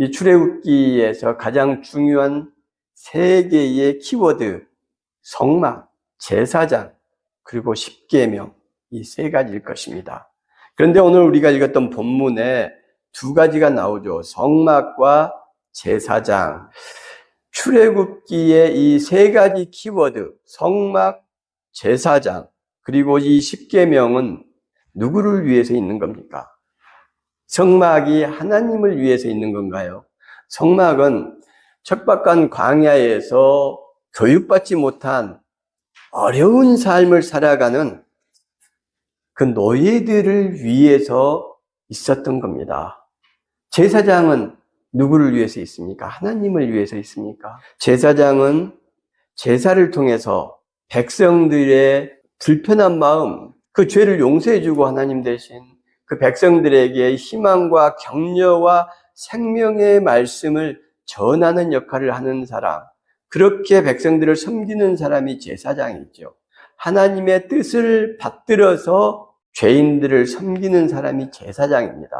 이 출애굽기에서 가장 중요한 세 개의 키워드 성막, 제사장, 그리고 십계명 이 세 가지일 것입니다. 그런데 오늘 우리가 읽었던 본문에 두 가지가 나오죠. 성막과 제사장. 출애굽기의 이 세 가지 키워드 성막, 제사장, 그리고 이 십계명은 누구를 위해서 있는 겁니까? 성막이 하나님을 위해서 있는 건가요? 성막은 척박한 광야에서 교육받지 못한 어려운 삶을 살아가는 그 노예들을 위해서 있었던 겁니다. 제사장은 누구를 위해서 있습니까? 하나님을 위해서 있습니까? 제사장은 제사를 통해서 백성들의 불편한 마음, 그 죄를 용서해주고 하나님 대신 그 백성들에게 희망과 격려와 생명의 말씀을 전하는 역할을 하는 사람, 그렇게 백성들을 섬기는 사람이 제사장이죠. 하나님의 뜻을 받들어서 죄인들을 섬기는 사람이 제사장입니다.